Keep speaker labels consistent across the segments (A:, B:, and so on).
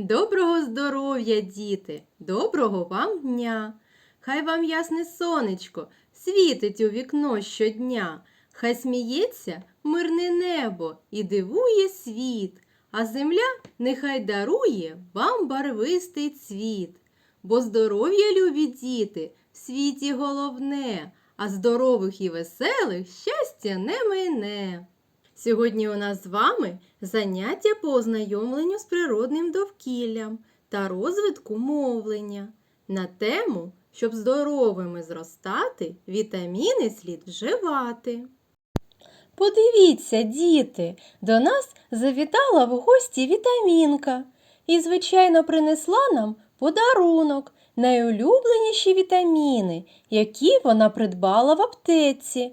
A: Доброго здоров'я, діти! Доброго вам дня! Хай вам ясне сонечко світить у вікно щодня, хай сміється мирне небо і дивує світ, а земля нехай дарує вам барвистий цвіт. Бо здоров'я, любі діти, в світі головне, а здорових і веселих щастя не мине. Сьогодні у нас з вами заняття по ознайомленню з природним довкіллям та розвитку мовлення на тему, щоб здоровими зростати, вітаміни слід вживати. Подивіться, діти, до нас завітала в гості вітамінка і, звичайно, принесла нам подарунок, найулюбленіші вітаміни, які вона придбала в аптеці.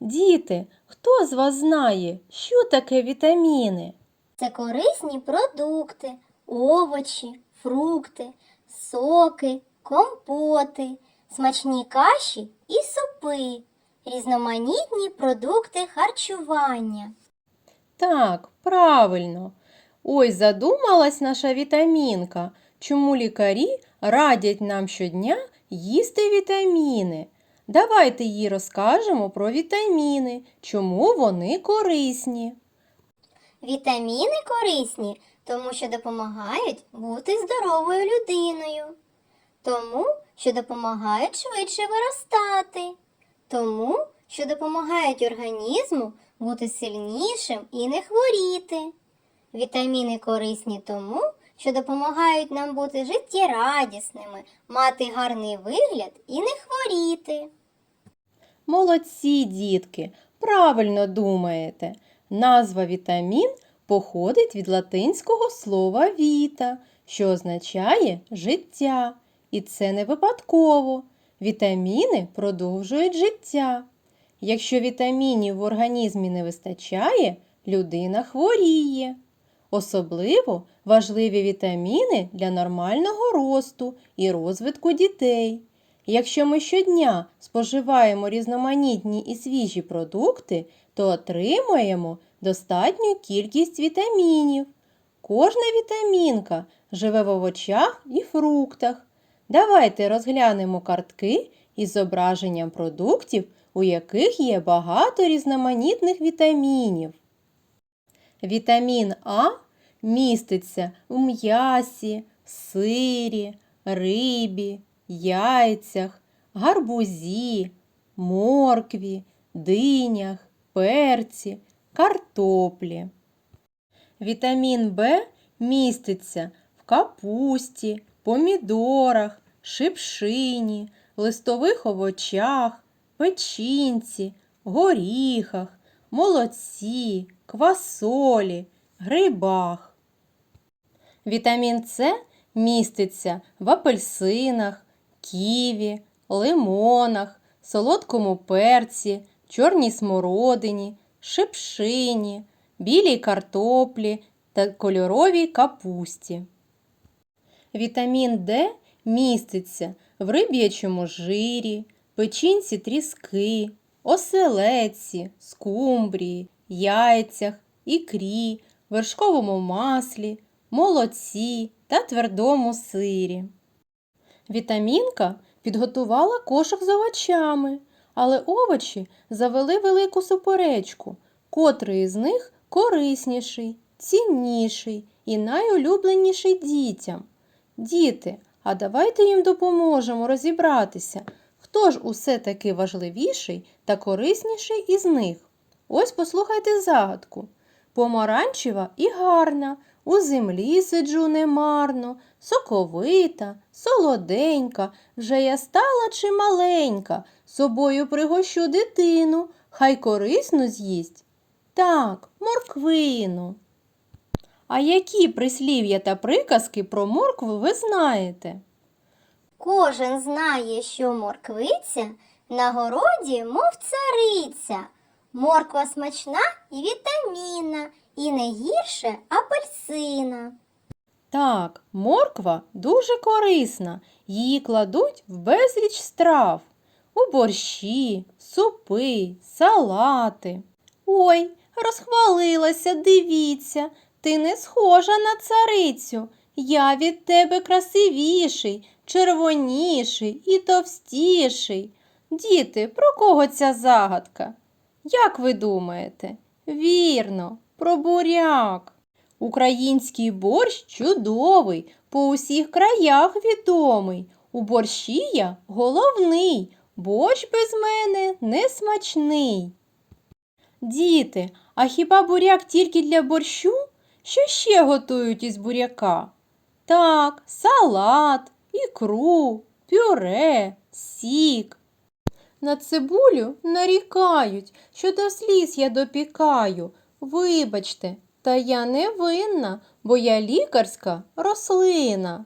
A: Діти, хто з вас знає, що таке вітаміни?
B: Це корисні продукти, овочі, фрукти, соки, компоти, смачні каші і супи, різноманітні продукти харчування.
A: Так, правильно. Ой, задумалась наша вітамінка, чому лікарі радять нам щодня їсти вітаміни. Давайте їй розкажемо про вітаміни, чому вони корисні.
B: Вітаміни корисні, тому що допомагають бути здоровою людиною, тому що допомагають швидше виростати, тому що допомагають організму бути сильнішим і не хворіти. Вітаміни корисні тому, що допомагають нам бути життєрадісними, мати гарний вигляд і не хворіти.
A: Молодці, дітки, правильно думаєте. Назва вітамін походить від латинського слова віта, що означає життя. І це не випадково. Вітаміни продовжують життя. Якщо вітамінів в організмі не вистачає, людина хворіє. Особливо важливі вітаміни для нормального росту і розвитку дітей. Якщо ми щодня споживаємо різноманітні і свіжі продукти, то отримуємо достатню кількість вітамінів. Кожна вітамінка живе в овочах і фруктах. Давайте розглянемо картки із зображенням продуктів, у яких є багато різноманітних вітамінів. Вітамін А міститься в м'ясі, сирі, рибі, яйцях, гарбузі, моркві, динях, перці, картоплі. Вітамін В міститься в капусті, помідорах, шипшині, листових овочах, печінці, горіхах, молоці, квасолі, грибах. Вітамін С міститься в апельсинах, ківі, лимонах, солодкому перці, чорній смородині, шипшині, білій картоплі та кольоровій капусті. Вітамін Д міститься в риб'ячому жирі, печінці тріски, оселедці, скумбрії, яйцях, ікрі, вершковому маслі, молоці та твердому сирі. Вітамінка підготувала кошик з овочами, але овочі завели велику суперечку, котрий із них корисніший, цінніший і найулюбленіший дітям. Діти, а давайте їм допоможемо розібратися, хто ж усе таки важливіший та корисніший із них. Ось послухайте загадку. Помаранчева і гарна, у землі сиджу немарно, соковита, солоденька, вже я стала чималенька, собою пригощу дитину, хай корисну з'їсть. Так, морквину. А які прислів'я та приказки про моркву ви знаєте?
B: Кожен знає, що морквиця на городі, мов цариця. Морква смачна і вітамінна, і не гірше апельсина.
A: Так, морква дуже корисна. Її кладуть в безліч страв. У борщі, супи, салати. Ой, розхвалилася, дивіться, ти не схожа на царицю. Я від тебе красивіший, червоніший і товстіший. Діти, про кого ця загадка? Як ви думаєте? Вірно, про буряк. Український борщ чудовий, по усіх краях відомий. У борщі я головний, борщ без мене не смачний. Діти, а хіба буряк тільки для борщу? Що ще готують із буряка? Так, салат, ікру, пюре, сік. На цибулю нарікають, що до сліз я допікаю. Вибачте, та я не винна, бо я лікарська рослина.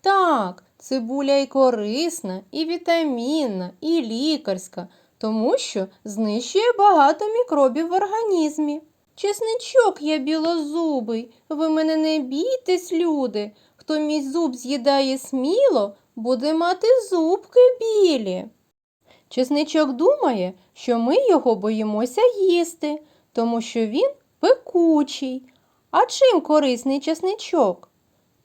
A: Так, цибуля і корисна, і вітамінна, і лікарська, тому що знищує багато мікробів в організмі. Чесничок я білозубий, ви мене не бійтесь, люди. Хто мій зуб з'їдає сміло, буде мати зубки білі. Чесничок думає, що ми його боїмося їсти, тому що він пекучий. А чим корисний чесничок?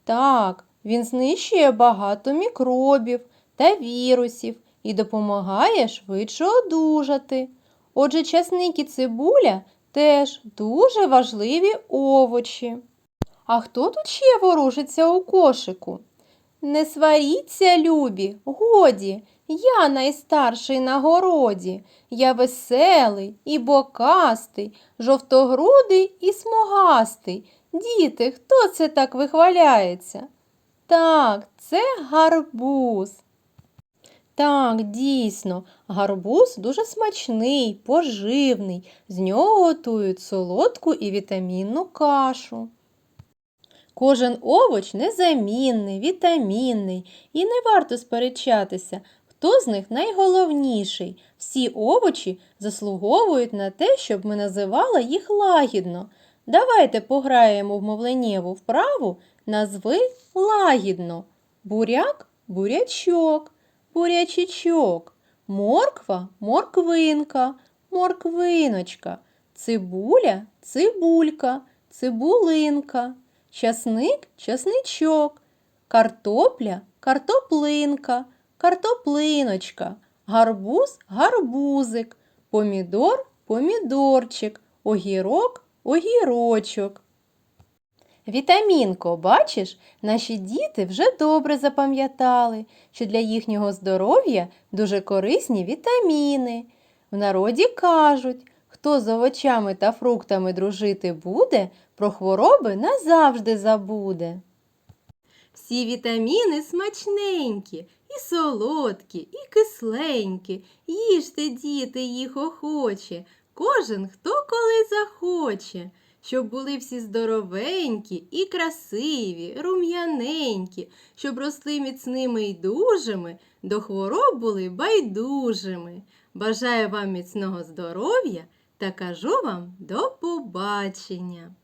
A: Так, він знищує багато мікробів та вірусів і допомагає швидше одужати. Отже, часник і цибуля теж дуже важливі овочі. А хто тут ще ворушиться у кошику? Не сваріться, любі, годі, я найстарший на городі. Я веселий і бокастий, жовтогрудий і смугастий. Діти, хто це так вихваляється? Так, це гарбуз. Так, дійсно, гарбуз дуже смачний, поживний. З нього готують солодку і вітамінну кашу. Кожен овоч незамінний, вітамінний, і не варто сперечатися, хто з них найголовніший. Всі овочі заслуговують на те, щоб ми називали їх лагідно. Давайте пограємо в мовленнєву вправу назви лагідно. Буряк бурячок, бурячичок, морква морквинка, морквиночка, цибуля цибулька, цибулинка, часник часничок, картопля картоплинка, картоплиночка, гарбуз гарбузик, помідор помідорчик, огірок огірочок. Вітамінко, бачиш, наші діти вже добре запам'ятали, що для їхнього здоров'я дуже корисні вітаміни. В народі кажуть, хто з овочами та фруктами дружити буде, про хвороби назавжди забуде. Всі вітаміни смачненькі, і солодкі, і кисленькі. Їжте, діти, їх охоче, кожен хто коли захоче щоб були всі здоровенькі і красиві, рум'яненькі, щоб росли міцними й дужими, до хвороб були байдужими. Бажаю вам міцного здоров'я та кажу вам до побачення!